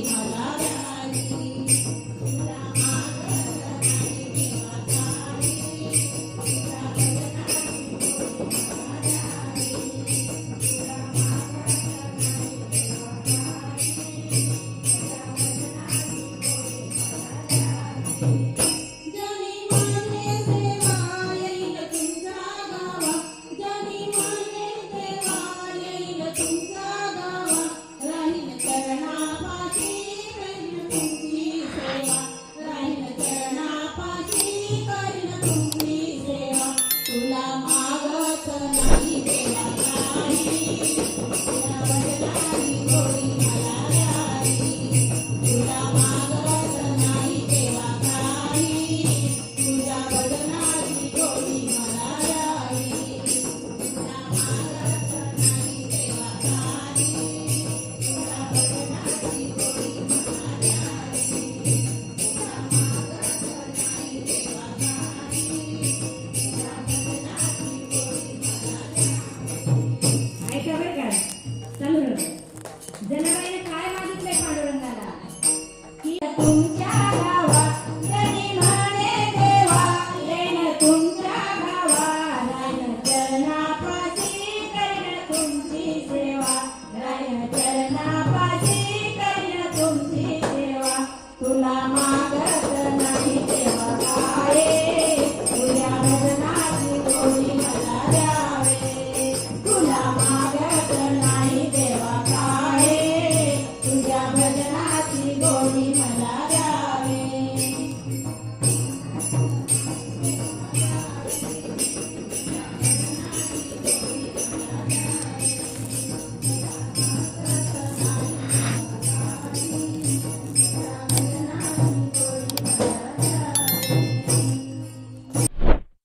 Jesus. Thank you. तुमच्या भावाने देवा ले तुमच्या भावान चलनापाची कर तुमची सेवा न चल पाजी करण सेवा तुला मारत नाही देवा का तुझ्या भजनाची गोळी मला तुला मारत नाही देवा तुझ्या भजनाची